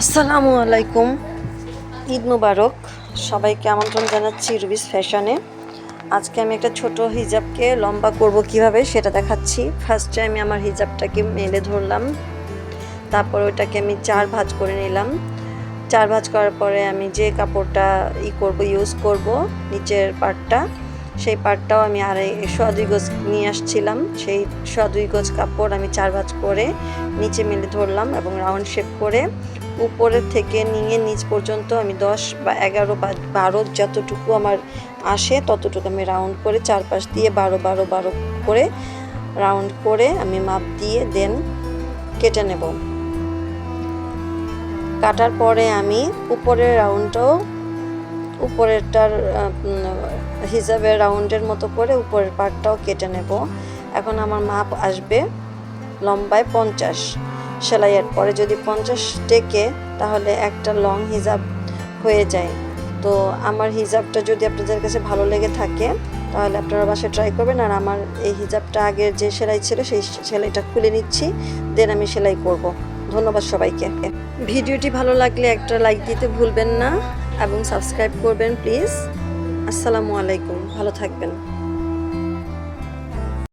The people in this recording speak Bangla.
আসসালামু আলাইকুম। ঈদ মুবারক। সবাইকে আমন্ত্রণ জানাচ্ছি রুবিস ফ্যাশনে। আজকে আমি একটা ছোট হিজাবকে লম্বা করব কীভাবে সেটা দেখাচ্ছি। ফার্স্টে আমি আমার হিজাবটাকে মেলে ধরলাম। তারপর ওইটাকে আমি চার ভাঁজ করে নিলাম। চার ভাঁজ করার পরে আমি যে কাপড়টা ই করব ইউজ করব, নিচের পার্টটা সেই পার্টটাও আমি আড়াই, সোয়া দুই গজ নিয়ে আসছিলাম। সেই সোয়া দুই গজ কাপড় আমি চার ভাঁজ করে নিচে মেলে ধরলাম এবং রাউন্ড শেপ করে উপরের থেকে নিয়ে নিচ পর্যন্ত আমি দশ বা এগারো বা বারো যতটুকু আমার আসে ততটুকু আমি রাউন্ড করে চারপাশ দিয়ে বারো বারো বারো করে রাউন্ড করে আমি মাপ দিয়ে দেন কেটে নেব। কাটার পরে আমি উপরের রাউন্ডটাও উপরেরটার হিসাবে রাউন্ডের মতো করে উপরের পার্টটাও কেটে নেব। এখন আমার মাপ আসবে লম্বায় পঞ্চাশ। সেলাইয়ের পরে যদি পঞ্চাশ টেকে, তাহলে একটা লং হিজাব হয়ে যায়। তো আমার হিজাবটা যদি আপনাদের কাছে ভালো লেগে থাকে, তাহলে আপনারা বাসায় ট্রাই করবেন। আর আমার এই হিজাবটা আগের যে সেলাই ছিল, সেই সেলাইটা খুলে নিচ্ছি। দেন আমি সেলাই করব। ধন্যবাদ সবাইকে। ভিডিওটি ভালো লাগলে একটা লাইক দিতে ভুলবেন না এবং সাবস্ক্রাইব করবেন প্লিজ আসসালামু আলাইকুম। ভালো থাকবেন।